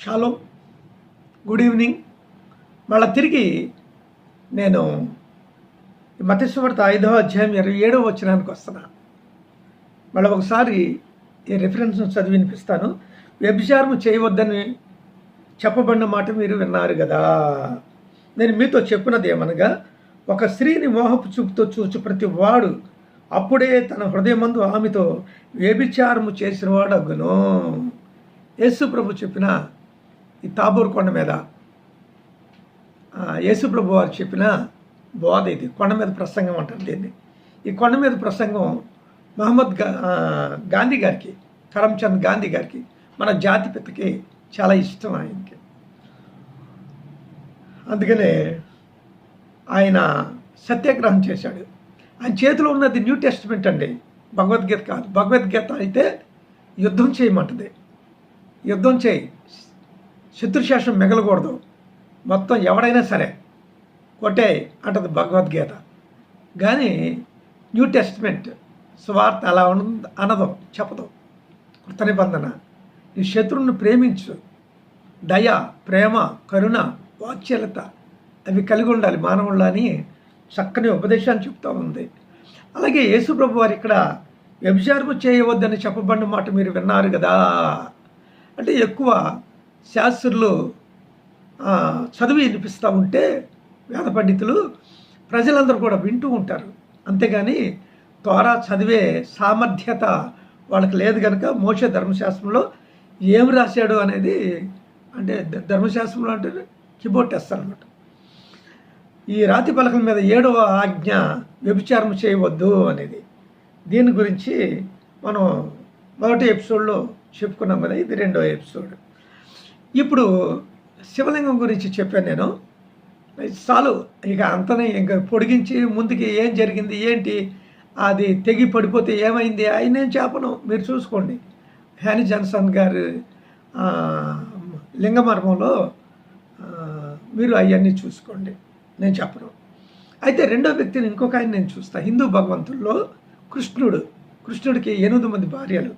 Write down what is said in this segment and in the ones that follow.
Shallow good evening. మళ్ళీ తిరిగి నేను మతేశ్వరత ఐదవ అధ్యాయం ఇరవై ఏడవ వచ్చినానికి వస్తున్నా. మళ్ళీ ఒకసారి ఈ రిఫరెన్స్ చదివి వినిపిస్తాను. వ్యభిచారము చేయవద్దని చెప్పబడిన మాట మీరు విన్నారు కదా. నేను మీతో చెప్పినది ఏమనగా ఒక స్త్రీని మోహపు చూపుతో చూచు ప్రతి వాడు అప్పుడే తన హృదయమందు ఆమెతో వ్యభిచారము చేసిన వాడు అగ్గును యేసు ప్రభు చెప్పిన ఈ తాబూరు కొండ మీద యేసుప్రభు వారు చెప్పిన బోధ ఇది. కొండ మీద ప్రసంగం అంటారు దీన్ని. ఈ కొండ మీద ప్రసంగం మహమ్మద్గా గాంధీ గారికి కరమ్చంద్ గాంధీ గారికి మన జాతి పితకి చాలా ఇష్టం ఆయనకి. అందుకనే ఆయన సత్యాగ్రహం చేశాడు. ఆయన చేతిలో ఉన్నది న్యూ టెస్ట్మెంట్ అండి. భగవద్గీత కాదు. భగవద్గీత అయితే యుద్ధం చేయమంటది. యుద్ధం చేయి. శత్రుశేషం మిగలకూడదు. మొత్తం ఎవడైనా సరే కొట్టే అంటది భగవద్గీత. కానీ న్యూ టెస్ట్మెంట్ స్వార్థ అలా అనదు చెప్పదు. కృత నిబంధన. నీ శత్రువుని ప్రేమించు. దయ ప్రేమ కరుణ వాత్సల్యత అవి కలిగి ఉండాలి మానవుళ్ళు అని చక్కని ఉపదేశాన్ని చెప్తూ ఉంది. అలాగే యేసుప్రభు వారు ఇక్కడ వ్యభిచారము చేయవద్దని చెప్పబడిన మాట మీరు విన్నారు కదా. అంటే ఎక్కువ శాస్త్రులు చదివి వినిపిస్తూ ఉంటే వేద పండితులు ప్రజలందరూ కూడా వింటూ ఉంటారు. అంతేగాని త్వర చదివే సామర్థ్యత వాళ్ళకి లేదు కనుక మోక్ష ధర్మశాస్త్రంలో ఏమి రాశాడు అనేది అంటే ధర్మశాస్త్రంలో అంటే కీబోర్డ్ టెస్ట్ అనమాట ఈ రాతి పలకల మీద ఏడవ ఆజ్ఞ వ్యభిచారం చేయవద్దు అనేది. దీని గురించి మనం మొదటి ఎపిసోడ్లో చెప్పుకున్నాం కదా ఇది రెండో ఎపిసోడ్. ఇప్పుడు శివలింగం గురించి చెప్పాను నేను. చాలు ఇక అంతనే ఇంకా పొడిగించి ముందుకి ఏం జరిగింది ఏంటి అది తెగి పడిపోతే ఏమైంది అవి నేను చెప్పను. మీరు చూసుకోండి. హ్యానీ జాన్సన్ గారు లింగమర్మంలో మీరు అవన్నీ చూసుకోండి. నేను చెప్పను. అయితే రెండో వ్యక్తిని ఇంకొక ఆయన నేను చూస్తా. హిందూ భగవంతుల్లో కృష్ణుడు. కృష్ణుడికి ఎనిమిది మంది భార్యలు.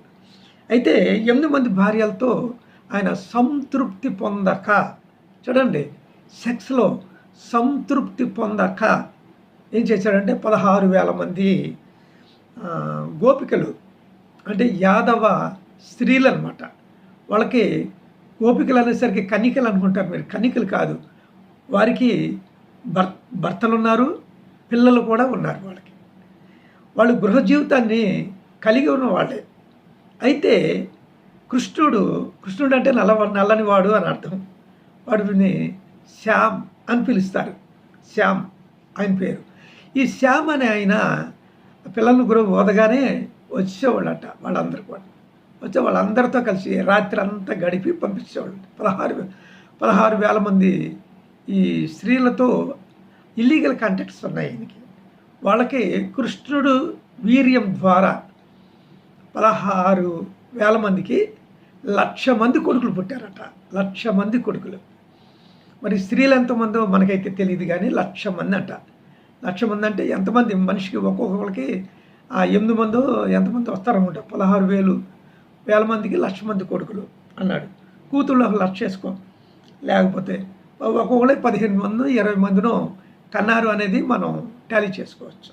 అయితే ఎనిమిది మంది భార్యలతో ఆయన సంతృప్తి పొందక చూడండి సెక్స్లో సంతృప్తి పొందక ఏం చేశాడంటే పదహారు వేల మంది గోపికలు అంటే యాదవ స్త్రీలు అనమాట వాళ్ళకి గోపికలు అనేసరికి కన్నికలు అనుకుంటారు మీరు కన్నికలు కాదు. వారికి భర్ భర్తలు ఉన్నారు పిల్లలు కూడా ఉన్నారు వాళ్ళకి. వాళ్ళు గృహ జీవితాన్ని కలిగి ఉన్న వాళ్ళే అయితే కృష్ణుడు కృష్ణుడు అంటే నల్ల నల్లని వాడు అని అర్థం. వాడిని శ్యామ్ అని పిలుస్తారు. శ్యామ్ ఆయన పేరు. ఈ శ్యామ్ అనే ఆయన పిల్లలను గురువు ఓదగానే వచ్చేవాళ్ళట వాళ్ళందరూ కూడా. వచ్చే వాళ్ళందరితో కలిసి రాత్రి అంతా గడిపి పంపించేవాళ్ళు. పదహారు పదహారు వేల మంది ఈ స్త్రీలతో ఇల్లీగల్ కాంటాక్ట్స్ ఉన్నాయి ఆయనకి. వాళ్ళకి కృష్ణుడు వీర్యం ద్వారా పదహారు వేల మందికి లక్ష మంది కొడుకులు పుట్టారట. లక్ష మంది కొడుకులు. మరి స్త్రీలు ఎంతమందో మనకైతే తెలియదు కానీ లక్ష మంది అంట. లక్ష మంది అంటే ఎంతమంది? మనిషికి ఒక్కొక్కరికి ఆ ఎనిమిది మందో ఎంతమంది వస్తారనమాట పదహారు వేలు వేల మందికి లక్ష మంది కొడుకులు అన్నాడు. కూతుళ్ళు ఒక లక్ష వేసుకో. లేకపోతే ఒక్కొక్కరికి పదిహేను మంది ఇరవై మందినో కన్నారు అనేది మనం టాలీ చేసుకోవచ్చు.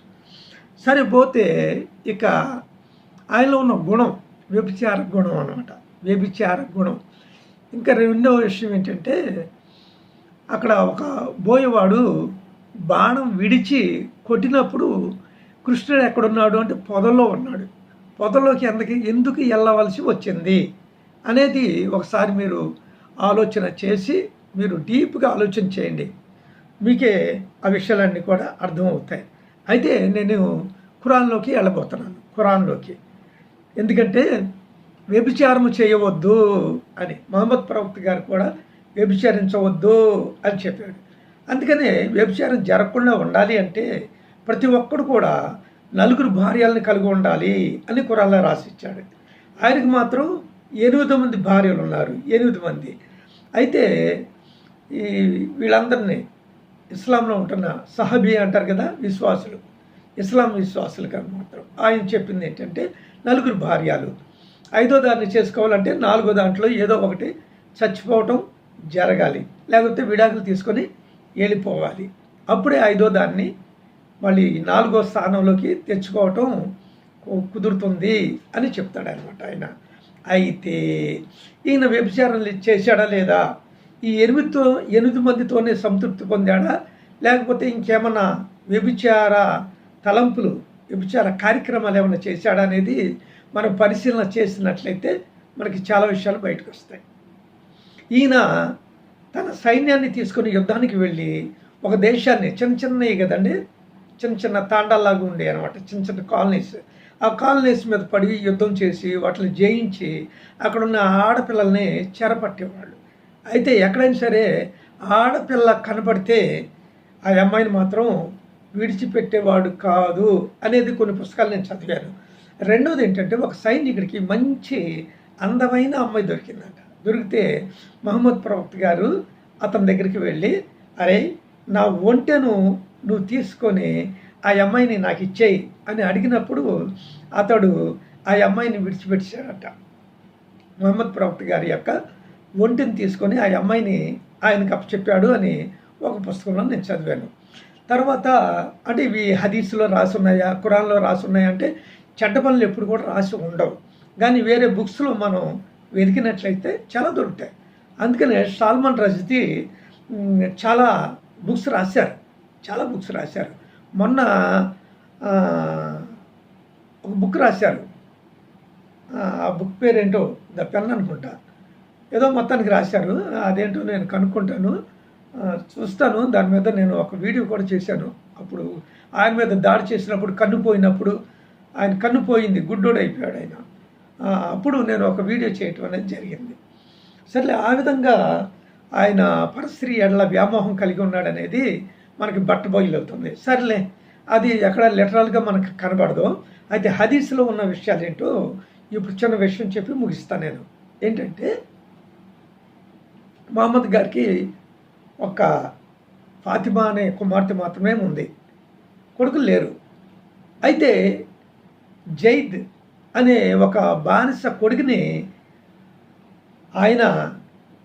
సరే పోతే ఇక ఆయనలో ఉన్న గుణం వ్యభిచార గుణం అనమాట వ్యభిచార గుణం ఇంకా రెండవ విషయం ఏంటంటే అక్కడ ఒక బోయవాడు బాణం విడిచి కొట్టినప్పుడు కృష్ణుడు ఎక్కడున్నాడు అంటే పొదలో ఉన్నాడు. పొదలోకి ఎందుకు ఎందుకు వెళ్ళవలసి వచ్చింది అనేది ఒకసారి మీరు ఆలోచన చేసి మీరు డీప్గా ఆలోచన చేయండి. మీకే ఆ విషయాలన్నీ కూడా అర్థమవుతాయి. అయితే నేను ఖురాన్లోకి వెళ్ళబోతున్నాను ఖురాన్లోకి. ఎందుకంటే వ్యభిచారము చేయవద్దు అని మహమ్మద్ ప్రవక్త గారు కూడా వ్యభిచారించవద్దు అని చెప్పాడు. అందుకనే వ్యభిచారం జరగకుండా ఉండాలి అంటే ప్రతి ఒక్కడు కూడా నలుగురు భార్యలను కలిగి ఉండాలి అని కురాల్లో రాసిచ్చాడు. ఆయనకు మాత్రం ఎనిమిది మంది భార్యలు ఉన్నారు ఎనిమిది మంది. అయితే ఈ వీళ్ళందరినీ ఇస్లాంలో ఉంటున్న సహబీ అంటారు కదా విశ్వాసులు ఇస్లాం విశ్వాసులు కానీ మాత్రం. ఆయన చెప్పింది ఏంటంటే నలుగురు భార్యలు. ఐదో దాన్ని చేసుకోవాలంటే నాలుగో దాంట్లో ఏదో ఒకటి చచ్చిపోవటం జరగాలి. లేకపోతే విడాకులు తీసుకొని వెళ్ళిపోవాలి. అప్పుడే ఐదో దాన్ని మళ్ళీ నాలుగో స్థానంలోకి తెచ్చుకోవటం కు- కుదురుతుంది అని చెప్తాడు అనమాట ఆయన. అయితే ఈయన వ్యభిచారాలు చేశాడా లేదా? ఈ ఎనిమిదితో ఎనిమిది మందితోనే సంతృప్తి పొందాడా? లేకపోతే ఇంకేమన్నా వ్యభిచార తలంపులు వ్యభిచార కార్యక్రమాలు ఏమైనా చేశాడా అనేది మనం పరిశీలన చేసినట్లయితే మనకి చాలా విషయాలు బయటకు వస్తాయి. ఈయన తన సైన్యాన్ని తీసుకుని యుద్ధానికి వెళ్ళి ఒక దేశాన్ని చిన్న చిన్నవి కదండి చిన్న చిన్న తాండాల్లాగా ఉండే అనమాట చిన్న చిన్న కాలనీస్. ఆ కాలనీస్ మీద పడి యుద్ధం చేసి వాటిని జయించి అక్కడ ఉన్న ఆడపిల్లల్ని చెరపట్టేవాళ్ళు. అయితే ఎక్కడైనా సరే ఆడపిల్ల కనపడితే ఆ అమ్మాయిని మాత్రం విడిచిపెట్టేవాడు కాదు అనేది కొన్ని పుస్తకాలు నేను చదివాను. రెండోది ఏంటంటే ఒక సైనికుడికి మంచి అందమైన అమ్మాయి దొరికిందంట. దొరికితే మహమ్మద్ ప్రవక్త గారు అతని దగ్గరికి వెళ్ళి అరే నా ఒంటెను నువ్వు తీసుకొని ఆ అమ్మాయిని నాకు ఇచ్చేయి అని అడిగినప్పుడు అతడు ఆ అమ్మాయిని విడిచిపెట్టాడట మహమ్మద్ ప్రవక్త గారి యొక్క ఒంటిని తీసుకొని ఆ అమ్మాయిని ఆయనకు అప్పచెప్పాడు అని ఒక పుస్తకంలో నేను చదివాను. తర్వాత అంటే ఇవి హదీస్లో రాసున్నాయా కురాన్లో రాసున్నాయా అంటే చెడ్డ పనులు ఎప్పుడు కూడా రాసి ఉండవు. కానీ వేరే బుక్స్లో మనం వెతికినట్లయితే చాలా దొరుకుతాయి. అందుకనే సాల్మన్ రజతి చాలా బుక్స్ రాశారు. చాలా బుక్స్ రాశారు. మొన్న ఒక బుక్ రాశారు. ఆ బుక్ పేరేంటో ద పెన్ అనుకుంటా. ఏదో మొత్తానికి రాశారు. అదేంటో నేను కనుక్కుంటాను. చూస్తాను. దాని మీద నేను ఒక వీడియో కూడా చేశాను. అప్పుడు ఆయన మీద దాడి చేసినప్పుడు కన్ను పోయినప్పుడు ఆయన కన్ను పోయింది. గుడ్డోడు అయిపోయాడు ఆయన అప్పుడు నేను ఒక వీడియో చేయటం అనేది జరిగింది. సర్లే ఆ విధంగా ఆయన పరస్త్రీ ఎడల వ్యామోహం కలిగి ఉన్నాడనేది మనకి బట్టబయలవుతుంది సర్లే అది ఎక్కడ లిటరల్గా మనకు కనబడదు. అయితే హదీస్లో ఉన్న విషయాలు ఏంటో ఇప్పుడు చిన్న విషయం చెప్పి ముగిస్తాను నేను. ఏంటంటే మహమ్మద్ గారికి ఒక ఫాతిమా అనే కుమార్తె మాత్రమే ఉంది. కొడుకులు లేరు. అయితే జైద్ అనే ఒక బానిస కొడుకుని ఆయన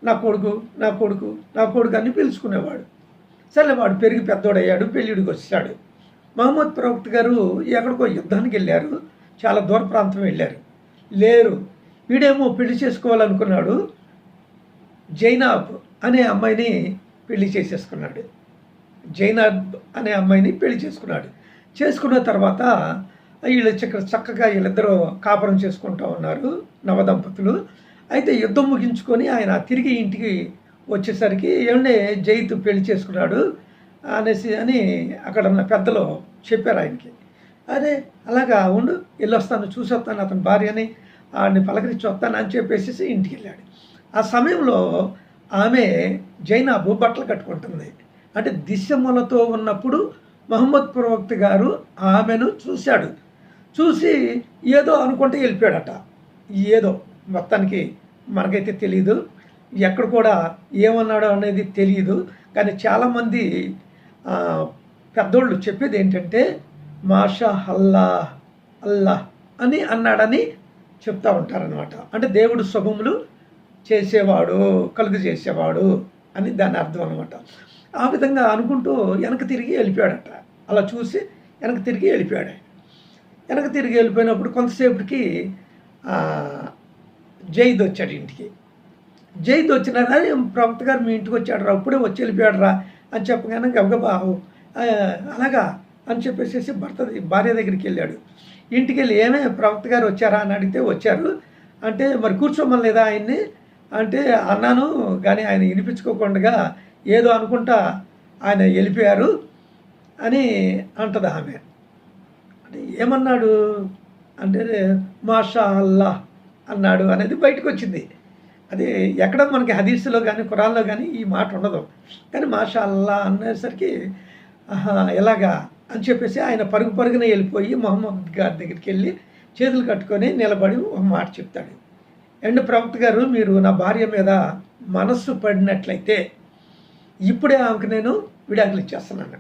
నా కొడుకు నా కొడుకు నా కొడుకు అని పిలుచుకునేవాడు. సరే వాడు పెరిగి పెద్దోడయ్యాడు పెళ్ళిడికి వచ్చాడు మహమ్మద్ ప్రవక్త గారు ఎక్కడికో యుద్ధానికి వెళ్ళారు. చాలా దూర ప్రాంతం వెళ్ళారు. లేరు. వీడేమో పెళ్ళి చేసుకోవాలనుకున్నాడు. జైనాబ్ అనే అమ్మాయిని పెళ్ళి చేసేసుకున్నాడు. జైనాబ్ అనే అమ్మాయిని పెళ్ళి చేసుకున్నాడు. చేసుకున్న తర్వాత వీళ్ళు చక్క చక్కగా వీళ్ళిద్దరూ కాపురం చేసుకుంటూ ఉన్నారు నవదంపతులు. అయితే యుద్ధం ముగించుకొని ఆయన తిరిగి ఇంటికి వచ్చేసరికి ఏమంటే జైత్ పెళ్ళి చేసుకున్నాడు అనేసి అని అక్కడ ఉన్న పెద్దలు చెప్పారు ఆయనకి. అదే అలాగా ఉండు వెళ్ళొస్తాను చూసి వస్తాను అతని భార్యని ఆడిని పలకరించి వస్తాను అని చెప్పేసి ఇంటికి వెళ్ళాడు. ఆ సమయంలో ఆమె జైనాబు బట్టలు కట్టుకుంటుంది. అంటే దిశమలతో ఉన్నప్పుడు మహమ్మద్ ప్రవక్త గారు ఆమెను చూశాడు. చూసి ఏదో అనుకుంటే వెళ్ళిపోయాడట. ఏదో మొత్తానికి మనకైతే తెలియదు ఎక్కడ కూడా ఏమన్నాడో అనేది తెలియదు కానీ చాలామంది పెద్దోళ్ళు చెప్పేది ఏంటంటే మాషా అల్లా అల్లా అని అన్నాడని చెప్తా ఉంటారనమాట అంటే దేవుడు శుభములు చేసేవాడు కలుగు చేసేవాడు అని దాని అర్థం అనమాట ఆ విధంగా అనుకుంటూ వెనక తిరిగి వెళ్ళిపోయాడట. అలా చూసి వెనక తిరిగి వెళ్ళిపోయాడు. ఆయన. వెనక తిరిగి వెళ్ళిపోయినప్పుడు కొంతసేపటికి జైద్ వచ్చాడు ఇంటికి. జైద్ వచ్చినారా ప్రవక్త గారు మీ ఇంటికి వచ్చాడు రా అప్పుడే వచ్చి వెళ్ళిపోయాడు రా అని చెప్పగానే గబగబా అలాగా అని చెప్పేసి భర్త భార్య దగ్గరికి వెళ్ళాడు. ఇంటికి వెళ్ళి ఏమే ప్రవక్త గారు వచ్చారా? అని అడిగితే వచ్చారు. అంటే మరి కూర్చోమని లేదా ఆయన్ని? అంటే అన్నాను కానీ ఆయన వినిపించుకోకుండా ఏదో అనుకుంటా ఆయన వెళ్ళిపోయారు అని అంటది ఆమె. అంటే ఏమన్నాడు? అంటే మాషా అల్లా అన్నాడు అనేది బయటకు వచ్చింది అది ఎక్కడ మనకి హదీస్లో కానీ కురాల్లో కానీ ఈ మాట ఉండదు. కానీ మాషా అల్లా అనేసరికి ఆహా ఎలాగా అని చెప్పేసి ఆయన పరుగు పరుగున వెళ్ళిపోయి మొహమ్మద్ గారి దగ్గరికి వెళ్ళి చేతులు కట్టుకొని నిలబడి ఒక మాట చెప్తాడు. అండ్ ప్రవక్త గారు మీరు నా భార్య మీద మనస్సు పడినట్లయితే ఇప్పుడే ఆమెకు నేను విడాకులు ఇచ్చేస్తున్నాను.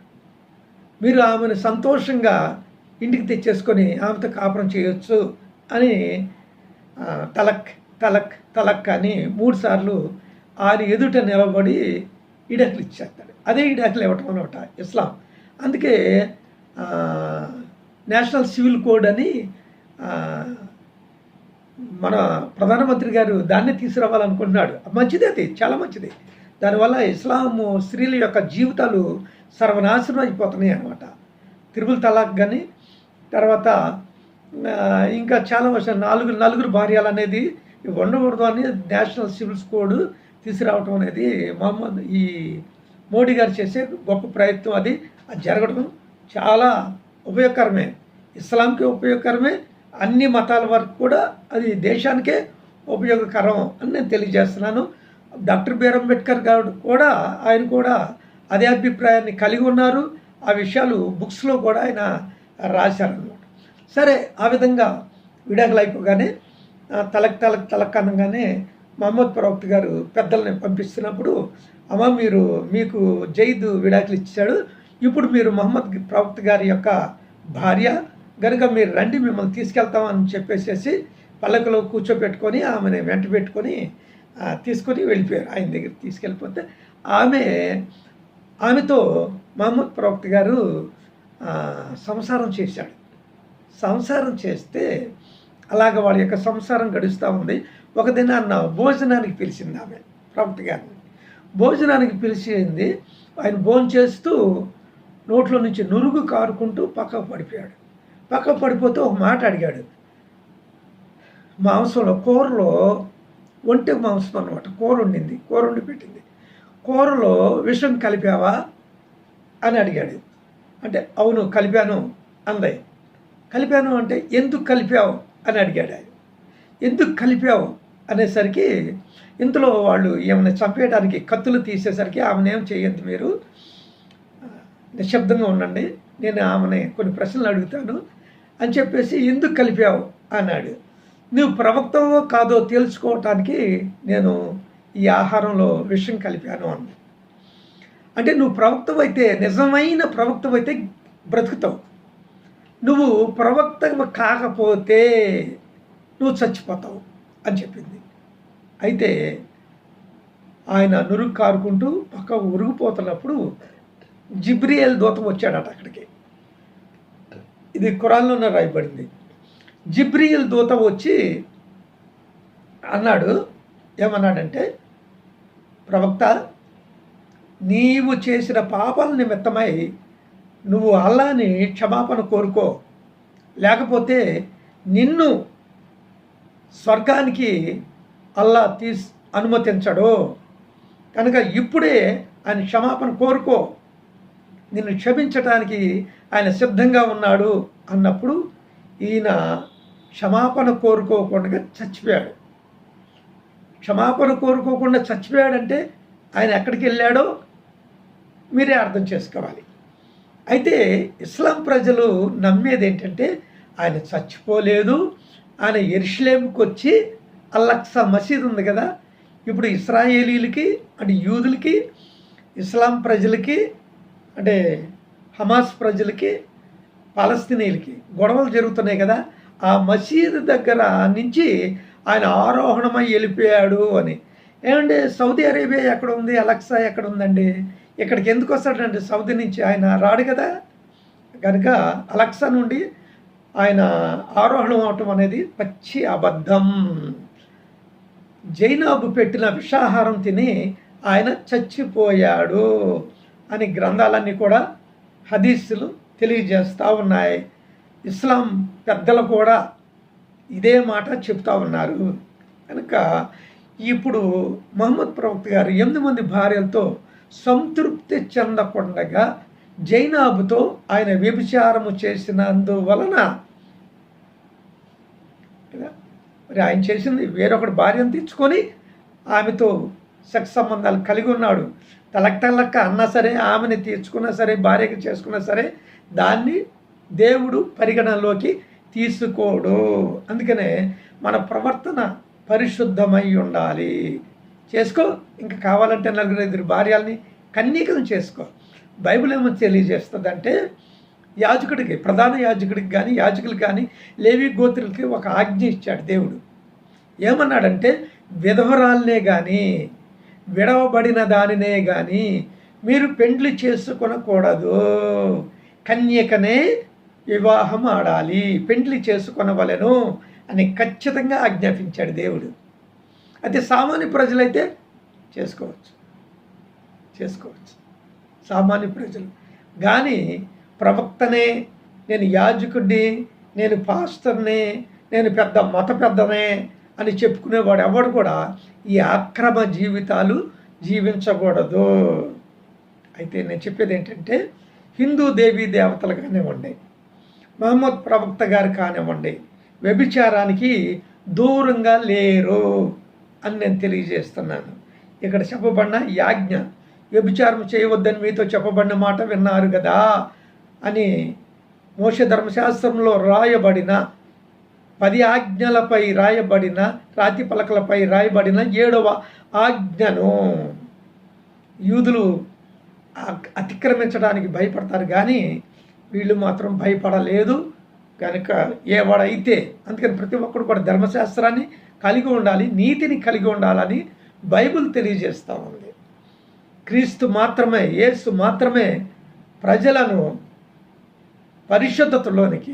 మీరు ఆమెను సంతోషంగా ఇంటికి తెచ్చేసుకొని ఆమెతో కాపురం చేయొచ్చు అని తలక్ తలక్ తలక్ అని మూడుసార్లు ఆరు ఎదుట నిలబడి ఇడాకులు ఇచ్చేస్తాడు. అదే ఇడాకులు ఇవ్వటం అనమాట ఇస్లాం. అందుకే నేషనల్ సివిల్ కోడ్ అని మన ప్రధానమంత్రి గారు దాన్ని తీసుకురావాలనుకుంటున్నాడు. మంచిది అది చాలా మంచిది. దానివల్ల ఇస్లాము స్త్రీల యొక్క జీవితాలు సర్వనాశనం అయిపోతున్నాయి అనమాట త్రిపుల్ తలాక్ కానీ తర్వాత ఇంకా చాలా వర్షాలు నాలుగు నలుగురు భార్యలు అనేది ఉండకూడదు అని నేషనల్ సివిల్స్ కోడ్ తీసుకురావటం అనేది మహమ్మద్ ఈ మోడీ గారు చేసే గొప్ప ప్రయత్నం అది. అది జరగడం చాలా ఉపయోగకరమే. ఇస్లాంకి ఉపయోగకరమే. అన్ని మతాల వరకు కూడా అది దేశానికే ఉపయోగకరం అని నేను తెలియజేస్తున్నాను. డాక్టర్ బిఆర్ అంబేద్కర్ గారు కూడా ఆయన కూడా అదే అభిప్రాయాన్ని కలిగి ఉన్నారు. ఆ విషయాలు బుక్స్లో కూడా ఆయన రాశారనమాట సరే ఆ విధంగా విడాకులు అయిపోగానే ఆ, తలక్ తలక్ తలక్ అనగానే మహమ్మద్ ప్రవక్త గారు పెద్దల్ని పంపిస్తున్నప్పుడు అమ్మ మీరు మీకు జైద్ విడాకులు ఇచ్చాడు. ఇప్పుడు మీరు మహమ్మద్ ప్రవక్త గారి యొక్క భార్య కనుక మీరు రండి మిమ్మల్ని తీసుకెళ్తామని చెప్పేసేసి పల్లకలో కూర్చోబెట్టుకొని ఆమెను వెంట పెట్టుకొని తీసుకొని వెళ్ళిపోయారు. ఆయన దగ్గర తీసుకెళ్ళిపోతే ఆమె ఆమెతో మహమ్మద్ ప్రవక్త గారు సంసారం చేశాడు. సంసారం చేస్తే అలాగ వాళ్ళ యొక్క సంసారం గడుస్తూ ఉంది. ఒక దినాన్న భోజనానికి పిలిచింది ఆమె ప్రవక్త గారిని. భోజనానికి పిలిచింది. ఆయన భోజనం చేస్తూ నోట్లో నుంచి నురుగు కారుకుంటూ పక్కకు పడిపోయాడు. పక్క పడిపోతూ ఒక మాట అడిగాడు. మాంసంలో కూరలో ఒంటె మాంసం అనమాట కూర వండింది కూర వండి పెట్టింది. కూరలో విషం కలిపావా అని అడిగాడు. అంటే అవును కలిపాను అందాయి కలిపాను అంటే ఎందుకు కలిపావు అని అడిగాడు. ఆయన ఎందుకు కలిపావు అనేసరికి ఇంతలో వాళ్ళు ఏమైనా చంపేయడానికి కత్తులు తీసేసరికి ఆమెనేం చేయొద్దు మీరు? నిశ్శబ్దంగా ఉండండి. నేను ఆమెని కొన్ని ప్రశ్నలు అడుగుతాను. అని చెప్పేసి ఎందుకు కలిపావు? అన్నాడు. నువ్వు ప్రవక్తవో కాదో తెలుసుకోవటానికి నేను ఈ ఆహారంలో విషయం కలిపాను అన్నాడు అంటే నువ్వు ప్రవక్తవైతే నిజమైన ప్రవక్తవైతే బ్రతుకుతావు. నువ్వు ప్రవక్త కాకపోతే నువ్వు చచ్చిపోతావు అని చెప్పింది. అయితే ఆయన నురుగు కారుకుంటూ పక్క ఉరిగిపోతున్నప్పుడు జిబ్రియల్ దూతం వచ్చాడట అక్కడికి. ఇది ఖురాన్లోనే రాయబడింది. జిబ్రియల్ దూత వచ్చి అన్నాడు ఏమన్నాడంటే ప్రవక్త నీవు చేసిన పాపాల నిమిత్తమై నువ్వు అల్లాని క్షమాపణ కోరుకో. లేకపోతే నిన్ను స్వర్గానికి అల్లా తీస్ అనుమతించడు. కనుక ఇప్పుడే ఆయన క్షమాపణ కోరుకో. నిన్ను క్షమించటానికి ఆయన సిద్ధంగా ఉన్నాడు అన్నప్పుడు ఈయన క్షమాపణ కోరుకోకుండా చచ్చిపోయాడు. క్షమాపణ కోరుకోకుండా చచ్చిపోయాడంటే ఆయన ఎక్కడికి వెళ్ళాడో మీరే అర్థం చేసుకోవాలి. అయితే ఇస్లాం ప్రజలు నమ్మేది ఏంటంటే ఆయన చచ్చిపోలేదు ఆయన ఎరుషులేంకి వచ్చి అల్లక్సా మసీద్ ఉంది కదా ఇప్పుడు ఇస్రాయేలీలకి అంటే యూదులకి ఇస్లాం ప్రజలకి అంటే హమాస్ ప్రజలకి పాలస్తీనీలకి గొడవలు జరుగుతున్నాయి కదా ఆ మసీదు దగ్గర నుంచి ఆయన ఆరోహణమై వెళ్ళిపోయాడు అని. ఏమంటే సౌదీ అరేబియా ఎక్కడ ఉంది? అలక్సా ఎక్కడ ఉందండి? ఇక్కడికి ఎందుకు వస్తాడండి? సౌదీ నుంచి ఆయన రాడు కదా. కనుక అలక్సా నుండి ఆయన ఆరోహణం అవటం అనేది పచ్చి అబద్ధం. జైనాబు పెట్టిన విషాహారం తిని ఆయన చచ్చిపోయాడు. అని గ్రంథాలన్నీ కూడా హదీసులు తెలియజేస్తూ ఉన్నాయి. ఇస్లాం పెద్దలు కూడా ఇదే మాట చెప్తా ఉన్నారు. కనుక ఇప్పుడు మహమ్మద్ ప్రవక్త గారు ఎనిమిది మంది భార్యలతో సంతృప్తి చెందకుండగా జైనాబుతో ఆయన వ్యభిచారము చేసినందువలన మరి ఆయన చేసింది వేరొకటి భార్యను తెచ్చుకొని ఆమెతో సెక్స్ సంబంధాలు కలిగి ఉన్నాడు. తలక్ తలక్క అన్నా సరే ఆమెని తీర్చుకున్నా సరే భార్యకి చేసుకున్నా సరే దాన్ని దేవుడు పరిగణనలోకి తీసుకోడు. అందుకనే మన ప్రవర్తన పరిశుద్ధమై ఉండాలి. చేసుకో. ఇంకా కావాలంటే నలుగురు ఇద్దరు భార్యల్ని కన్యకలు చేసుకో. బైబిల్ ఏమో తెలియజేస్తుందంటే యాజకుడికి ప్రధాన యాజకుడికి కానీ యాజకులకు కానీ లేవి గోత్రులకి ఒక ఆజ్ఞ ఇచ్చాడు దేవుడు. ఏమన్నాడంటే విధవరాలనే కానీ విడవబడిన దానినే కానీ మీరు పెండ్లి చేసుకొనకూడదు. కన్యకనే వివాహం ఆడాలి. పెండ్లి చేసుకొనవలను అని ఖచ్చితంగా ఆజ్ఞాపించాడు దేవుడు. అయితే సామాన్య ప్రజలైతే చేసుకోవచ్చు. చేసుకోవచ్చు. సామాన్య ప్రజలు. కానీ ప్రవక్తనే నేను యాజకుడిని నేను పాస్టర్ని నేను పెద్ద మత పెద్దనే అని చెప్పుకునేవాడు ఎవడు కూడా ఈ అక్రమ జీవితాలు జీవించకూడదు. అయితే నేను చెప్పేది ఏంటంటే హిందూ దేవీ దేవతలు కానివ్వండి మహమ్మద్ ప్రవక్త గారు కానివ్వండి వ్యభిచారానికి దూరంగా లేరు అని నేను తెలియజేస్తున్నాను. ఇక్కడ చెప్పబడిన యాజ్ఞ వ్యభిచారం చేయవద్దని మీతో చెప్పబడిన మాట విన్నారు కదా అని మోష ధర్మశాస్త్రంలో రాయబడిన పది ఆజ్ఞలపై రాయబడిన రాతి పలకలపై రాయబడిన ఏడవ ఆజ్ఞను యూదులు అతిక్రమించడానికి భయపడతారు. కానీ వీళ్ళు మాత్రం భయపడలేదు. కనుక ఏవాడైతే అందుకని ప్రతి ఒక్కడు కూడా ధర్మశాస్త్రాన్ని కలిగి ఉండాలి నీతిని కలిగి ఉండాలని బైబిల్ తెలియజేస్తూ ఉంది. క్రీస్తు మాత్రమే యేసు మాత్రమే ప్రజలను పరిశుద్ధతలోనికి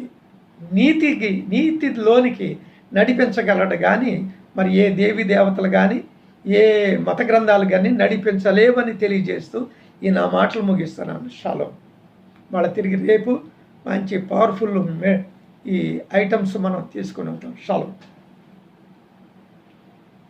నీతికి నీతిలోనికి నడిపించగలడు కానీ మరి ఏ దేవి దేవతలు కానీ ఏ మత గ్రంథాలు కానీ నడిపించలేవని తెలియజేస్తూ ఈ నా మాటలు ముగిస్తున్నాను. షాలో. వాళ్ళ తిరిగి రేపు మంచి పవర్ఫుల్ మే ఈ ఐటమ్స్ మనం తీసుకుని ఉంటాం. షాలో.